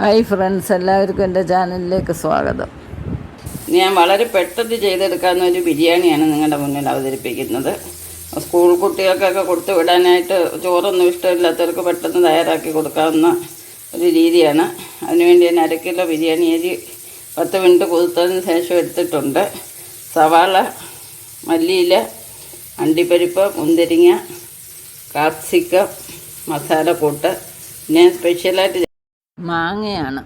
Hi friends എല്ലാവർക്കും എന്റെ ചാനലിലേക്ക് സ്വാഗതം. ഞാൻ വളരെ പെട്ടെന്ന് ചെയ്തെടുക്കാവുന്ന ഒരു ബിരിയാണിയാണ് നിങ്ങളുടെ മുന്നിൽ അവതരിപ്പിക്കുന്നത്. സ്കൂൾ കുട്ടികൾക്കൊക്കെ കൊടുത്തു വിടാനായിട്ട് ചോറൊന്നും ഇഷ്ടമില്ലാത്തവർക്ക് പെട്ടെന്ന് തയ്യാറാക്കി കൊടുക്കാവുന്ന ഒരു രീതിയാണ്. അതിനുവേണ്ടി ഞാൻ അര കിലോ ബിരിയാണി അരി പത്ത് മിനിറ്റ് കുതിർത്തതിന് ശേഷം എടുത്തിട്ടുണ്ട്. സവാള മല്ലിയില അണ്ടിപ്പരിപ്പ് മുന്തിരിങ്ങ കാപ്സിക്കം മസാലക്കൂട്ട്. ഞാൻ സ്പെഷ്യലായിട്ട് മാങ്ങയാണ്.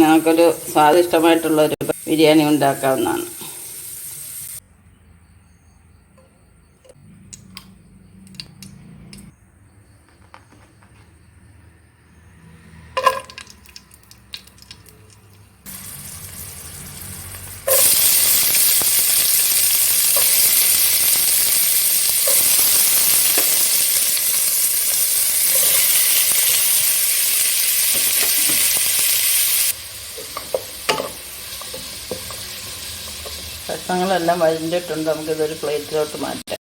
ഞങ്ങൾക്കൊരു നമുക്കൊരു സ്വാദിഷ്ടമായിട്ടുള്ള ഒരു ബിരിയാണി ഉണ്ടാക്കാവുന്നതാണ്. കഷ്ണങ്ങളെല്ലാം വഴിഞ്ഞിട്ടുണ്ട് നമുക്കിതൊരു പ്ലേറ്റിലോട്ട് മാറ്റാം.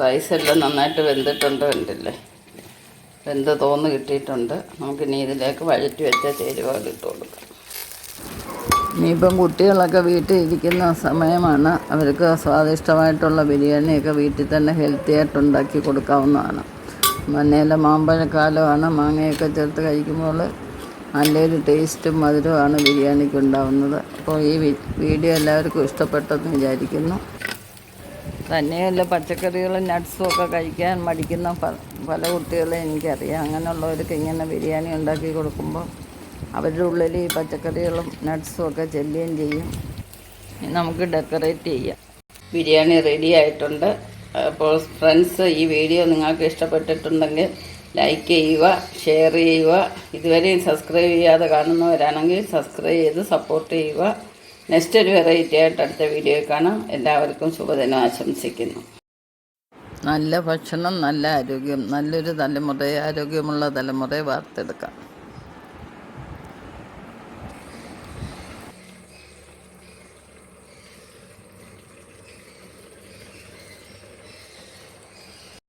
റൈസ് എല്ലാം നന്നായിട്ട് വെന്തിട്ടുണ്ട് കണ്ടില്ലേ? വെന്ത് തോന്ന് കിട്ടിയിട്ടുണ്ട്. നമുക്കിനി ഇതിലേക്ക് വഴറ്റി വെച്ച ചേരുവകൾ ഇട്ട് കൊടുക്കാം. ഇനിയിപ്പം കുട്ടികളൊക്കെ വീട്ടിൽ ഇരിക്കുന്ന സമയമാണ് അവർക്ക് സ്വാദിഷ്ടമായിട്ടുള്ള ബിരിയാണിയൊക്കെ വീട്ടിൽ തന്നെ ഹെൽത്തി ആയിട്ട് ഉണ്ടാക്കി കൊടുക്കാവുന്നതാണ്. മഞ്ഞയിലെ മാമ്പഴക്കാലമാണ് മാങ്ങയൊക്കെ ചേർത്ത് കഴിക്കുമ്പോൾ നല്ലൊരു ടേസ്റ്റും മധുരമാണ് ബിരിയാണിക്ക് ഉണ്ടാവുന്നത്. അപ്പോൾ ഈ വീഡിയോ എല്ലാവർക്കും ഇഷ്ടപ്പെട്ടെന്ന് വിചാരിക്കുന്നു. തന്നെയല്ല പച്ചക്കറികളും നട്ട്സും ഒക്കെ കഴിക്കാൻ മടിക്കുന്ന പല കുട്ടികളെ എനിക്കറിയാം. അങ്ങനെയുള്ളവർക്ക് ഇങ്ങനെ ബിരിയാണി ഉണ്ടാക്കി കൊടുക്കുമ്പോൾ അവരുടെ ഉള്ളിൽ ഈ പച്ചക്കറികളും നട്ട്സും ഒക്കെ ചെല്ലുകയും ചെയ്യും. നമുക്ക് ഡെക്കറേറ്റ് ചെയ്യാം. ബിരിയാണി റെഡി ആയിട്ടുണ്ട്. അപ്പോൾ ഫ്രണ്ട്സ് ഈ വീഡിയോ നിങ്ങൾക്ക് ഇഷ്ടപ്പെട്ടിട്ടുണ്ടെങ്കിൽ ലൈക്ക് ചെയ്യുക ഷെയർ ചെയ്യുക ഇതുവരെയും സബ്സ്ക്രൈബ് ചെയ്യാതെ കാണുന്നവരാണെങ്കിൽ സബ്സ്ക്രൈബ് ചെയ്ത് സപ്പോർട്ട് ചെയ്യുക. നെക്സ്റ്റ് ഒരു വെറൈറ്റി ആയിട്ട് അടുത്ത വീഡിയോ കാണാം. എല്ലാവർക്കും ശുഭദിനം ആശംസിക്കുന്നു. നല്ല ഭക്ഷണം നല്ല ആരോഗ്യം നല്ലൊരു തലമുറയെ ആരോഗ്യമുള്ള തലമുറയെ വാർത്തെടുക്കാം.